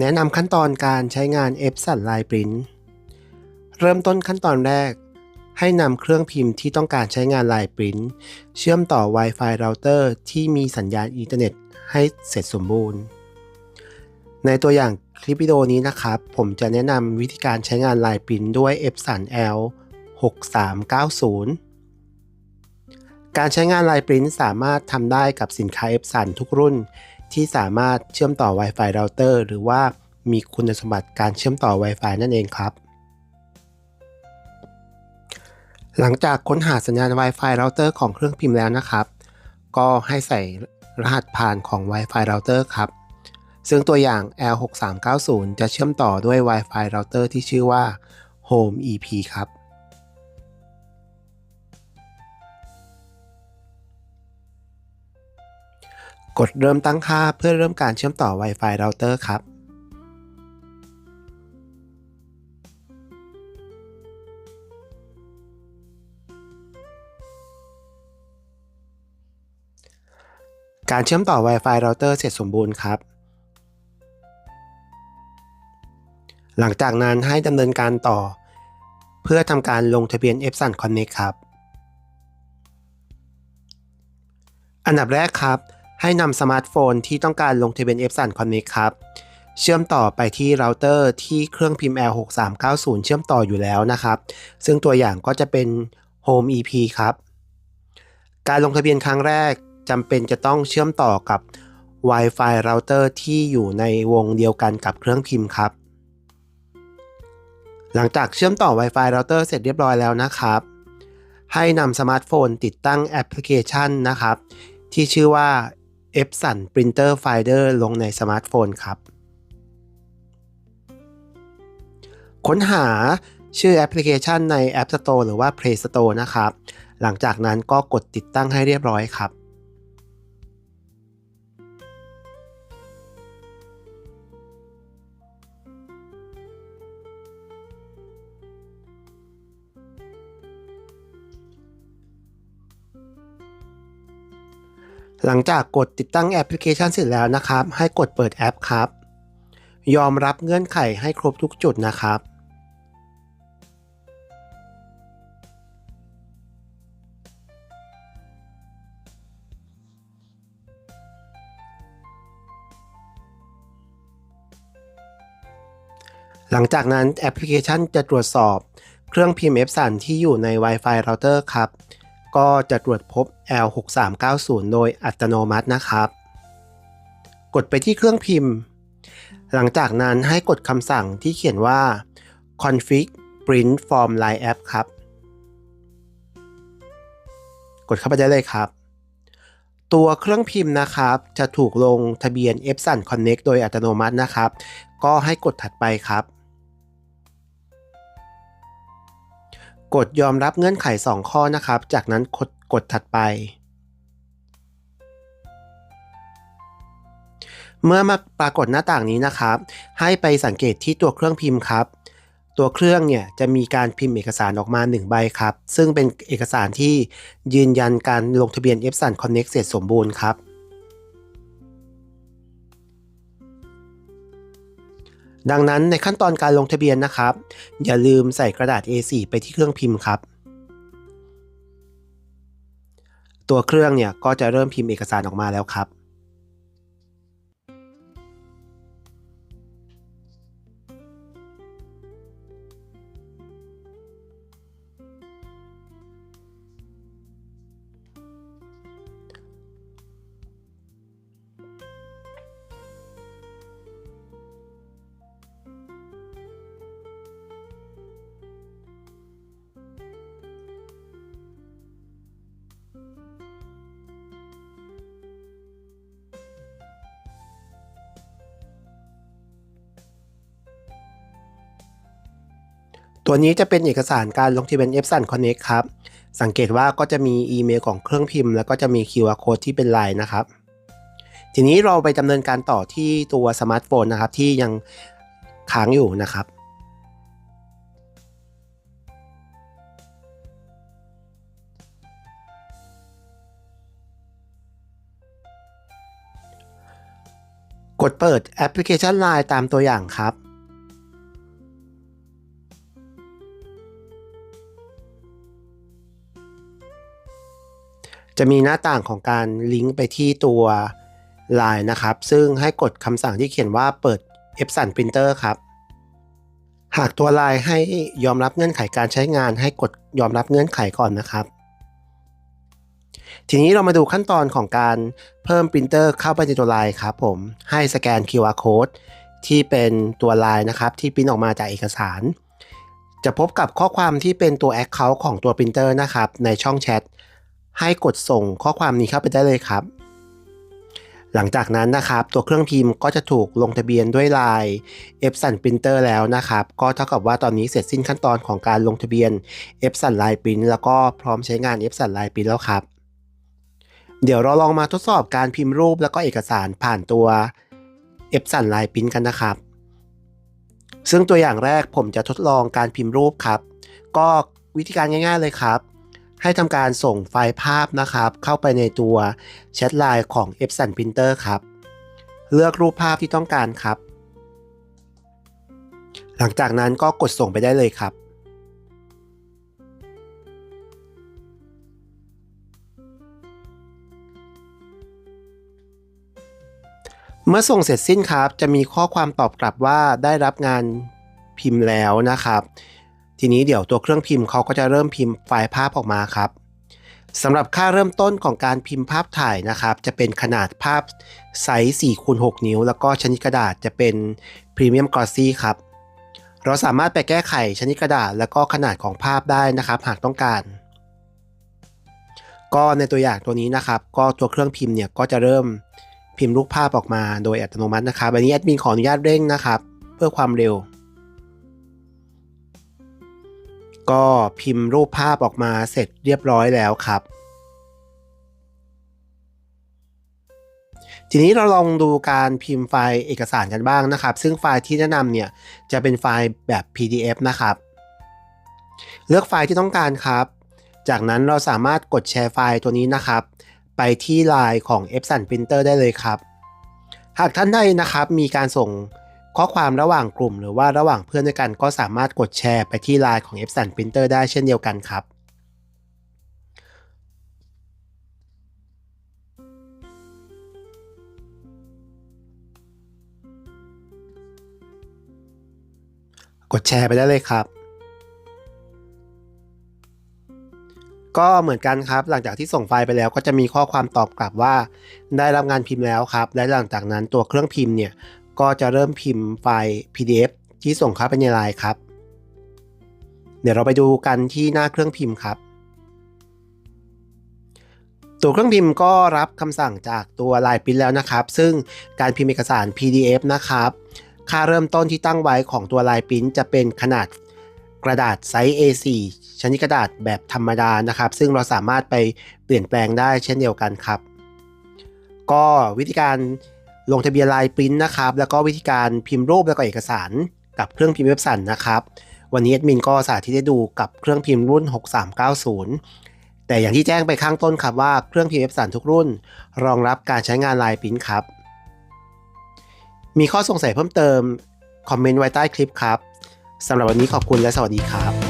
แนะนำขั้นตอนการใช้งาน Epson Line Print เริ่มต้นขั้นตอนแรก ให้นำเครื่องพิมพ์ที่ต้องการใช้งาน Line Print เชื่อมต่อ Wi-Fi router ที่มีสัญญาณอินเทอร์เน็ตให้เสร็จสมบูรณ์ ในตัวอย่างคลิปวิดีโอนี้นะครับ ผมจะแนะนำวิธีการใช้งาน Line Print ด้วย Epson L 6390 การใช้งาน Line Print สามารถทำได้กับสินค้า Epson ทุกรุ่น ที่สามารถเชื่อมต่อ Wi-Fi router หรือว่ามีคุณสมบัติการเชื่อมต่อ Wi-Fi นั่นเองครับ หลังจากค้นหาสัญญาณ Wi-Fi router ของเครื่องพิมพ์แล้วนะครับ ก็ให้ใส่รหัสผ่านของ Wi-Fi router ครับ ซึ่งตัวอย่าง L6390 จะเชื่อมต่อด้วย Wi-Fi router ที่ชื่อว่า Home EP ครับ กดเริ่มตั้งค่าเพื่อเริ่มการเชื่อมต่อ Wi-Fi router ครับการเชื่อมต่อ Wi-Fi router เสร็จสมบูรณ์ครับ หลังจากนั้นให้ดำเนินการต่อ เพื่อทำการลงทะเบียน Epson Connect ครับ อันดับแรกครับ ให้นำสมาร์ทโฟนที่ต้องการลงทะเบียน Epson Connect ครับ เชื่อมต่อไปที่เราเตอร์ที่เครื่องพิมพ์ L6390 เชื่อมต่ออยู่แล้วนะครับ ซึ่งตัวอย่างก็จะเป็น Home EP ครับ การลงทะเบียนครั้งแรกจำเป็นจะต้องเชื่อมต่อกับ Wi-Fi router ที่อยู่ในวงเดียวกันกับเครื่องพิมพ์ครับ หลังจากเชื่อมต่อ Wi-Fi router เสร็จเรียบร้อยแล้วนะครับ ให้นำสมาร์ทโฟนติดตั้งแอปพลิเคชันนะครับ ที่ชื่อว่า Epson Printer Finder ลงในสมาร์ทโฟนครับ ค้นหาชื่อแอปพลิเคชันใน App Store หรือว่า Play Store นะครับ หลังจากนั้นก็กดติดตั้งให้เรียบร้อยครับ หลังจากกดติดตั้งแอปพลิเคชันเสร็จแล้วนะครับ ให้กดเปิดแอปครับ ยอมรับเงื่อนไขให้ครบทุกจุดนะครับ หลังจากนั้นแอปพลิเคชันจะตรวจสอบเครื่องพิมพ์ Epson ที่อยู่ใน Wi-Fi router ครับ ก็จะตรวจพบ L6390 โดยอัตโนมัตินะครับ กดไปที่เครื่องพิมพ์ หลังจากนั้นให้กดคำสั่งที่เขียนว่า config print from line app ครับ กดเข้าไปได้เลยครับ ตัวเครื่องพิมพ์นะครับ จะถูกลงทะเบียน Epson Connect โดยอัตโนมัตินะครับ ก็ให้กดถัดไปครับ กดยอมรับเงื่อนไข 2 ข้อนะครับ จากนั้นกดกดถัดไป เมื่อมาปรากฏหน้าต่างนี้นะครับ ให้ไปสังเกตที่ตัวเครื่องพิมพ์ครับ ตัวเครื่องเนี่ยจะมีการพิมพ์เอกสารออกมา 1 ใบครับ ซึ่งเป็นเอกสารที่ยืนยันการลงทะเบียน Epson Connect เสร็จสมบูรณ์ครับ ดังนั้นในขั้นตอนการลงทะเบียนนะครับ อย่าลืมใส่กระดาษ A4 ไปที่เครื่องพิมพ์ครับ ตัวเครื่องเนี่ยก็จะเริ่มพิมพ์เอกสารออกมาแล้วครับ ตัวนี้จะเป็นเอกสารการลงทะเบียน Epson Connect ครับ สังเกตว่าก็จะมีอีเมลของเครื่องพิมพ์ แล้วก็จะมี QR code ที่เป็นลายนะครับ ทีนี้เราไปดำเนินการต่อที่ตัวสมาร์ทโฟนนะครับที่ยังค้างอยู่นะครับกดดเปิดแอปพลิเคชัน Line ตามตัวอย่างครับ จะมีหน้าต่างของการลิงก์ไปที่ตัว Line นะครับ ซึ่งให้กดคำสั่งที่เขียนว่าเปิด Epson Printer ครับ หากตัว Line ให้ยอมรับเงื่อนไขการใช้งาน ให้กดยอมรับเงื่อนไขก่อนนะครับ ทีนี้เรามาดูขั้นตอนของการเพิ่มปรินเตอร์เข้าไปในตัว Line ครับผมให้สแกน QR Code ที่เป็นตัว Line นะครับ ที่ปริ้นออกมาจากเอกสาร จะพบกับข้อความที่เป็นตัว Account ของตัวปรินเตอร์นะครับ ในช่องแชท ให้กดส่งข้อความนี้เข้าไปได้เลยครับ หลังจากนั้นนะครับ ตัวเครื่องพิมพ์ก็จะถูกลงทะเบียนด้วยลาย Epson Printer แล้วนะครับ ก็เท่ากับว่าตอนนี้เสร็จสิ้นขั้นตอนของการลงทะเบียน Epson Line Print แล้วก็พร้อมใช้งาน Epson Line Print แล้วครับ เดี๋ยวเราลองมาทดสอบการพิมพ์รูปแล้วก็เอกสารผ่านตัว Epson Line Print กันนะครับซึ่งตัวอย่างแรกผมจะทดลองการพิมพ์รูปครับ ก็วิธีการง่าย ๆเลยครับ ให้ทำการส่งไฟล์ภาพนะครับ เข้าไปในตัวแชทไลน์ของ Epson Printer ครับ เลือกรูปภาพที่ต้องการครับ หลังจากนั้นก็กดส่งไปได้เลยครับเมื่อส่งเสร็จสิ้นครับ จะมีข้อความตอบกลับว่าได้รับงานพิมพ์แล้วนะครับ ทีนี้เดี๋ยวตัวเครื่องพิมพ์เขาก็จะเริ่มพิมพ์ไฟล์ภาพออกมาครับสำหรับค่าเริ่มต้นของการพิมพ์ภาพถ่ายนะครับ จะเป็นขนาดภาพไซส์4คูณ6นิ้ว แล้วก็ชนิดกระดาษจะเป็นพรีเมียมกรอสซี่ครับ เราสามารถไปแก้ไขชนิดกระดาษ แล้วก็ขนาดของภาพได้นะครับ หากต้องการ ก็ในตัวอย่างตัวนี้นะครับ ก็ตัวเครื่องพิมพ์เนี่ยก็จะเริ่มพิมพ์รูปภาพออกมาโดยอัตโนมัตินะครับอันนี้แอดมินขออนุญาตเร่งนะครับ เพื่อความเร็ว ก็พิมพ์รูปภาพออกมาเสร็จเรียบร้อยแล้วครับ ทีนี้เราลองดูการพิมพ์ไฟล์เอกสารกันบ้างนะครับ ซึ่งไฟล์ที่แนะนำเนี่ยจะเป็นไฟล์แบบ PDF นะครับ เลือกไฟล์ที่ต้องการครับ จากนั้นเราสามารถกดแชร์ไฟล์ตัวนี้นะครับ ไปที่ไลน์ของ Epson Printer ได้เลยครับ หากท่านใดนะครับมีการส่ง ข้อความระหว่างกลุ่มหรือว่าระหว่างเพื่อนด้วยกันก็สามารถกดแชร์ไปที่ไลน์ของ Epson Printer ได้เช่นเดียวกันครับ กดแชร์ไปได้เลยครับ ก็เหมือนกันครับ หลังจากที่ส่งไฟล์ไปแล้วก็จะมีข้อความตอบกลับว่า ได้รับงานพิมพ์แล้วครับ และหลังจากนั้นตัวเครื่องพิมพ์เนี่ย ก็จะเริ่มพิมพ์ไฟล์ PDF ที่ส่งเข้าไปในไลน์ครับ เดี๋ยวเราไปดูกันที่หน้าเครื่องพิมพ์ครับ ตัวเครื่องพิมพ์ก็รับคำสั่งจากตัวลายพิมพ์แล้วนะครับ ซึ่งการพิมพ์เอกสาร PDF นะครับ ค่าเริ่มต้นที่ตั้งไว้ของตัวลายปริ้นจะเป็นขนาดกระดาษไซส์ A4 ชนิดกระดาษแบบธรรมดานะครับ ซึ่งเราสามารถไปเปลี่ยนแปลงได้เช่นเดียวกันครับ ก็วิธีการ ลงทะเบียนลายปริ้นนะครับ แล้วก็วิธีการพิมพ์รูปแล้วก็เอกสาร กับเครื่องพิมพ์เว็บสันนะครับ วันนี้แอดมินก็สาธิตให้ดูกับเครื่องพิมพ์รุ่น 6390 แต่อย่างที่แจ้งไปข้างต้นครับว่าเครื่องพิมพ์เว็บสันทุกรุ่น รองรับการใช้งานลายปริ้นครับ มีข้อสงสัยเพิ่มเติมคอมเมนต์ไว้ใต้คลิปครับสำหรับวันนี้ขอบคุณและสวัสดีครับ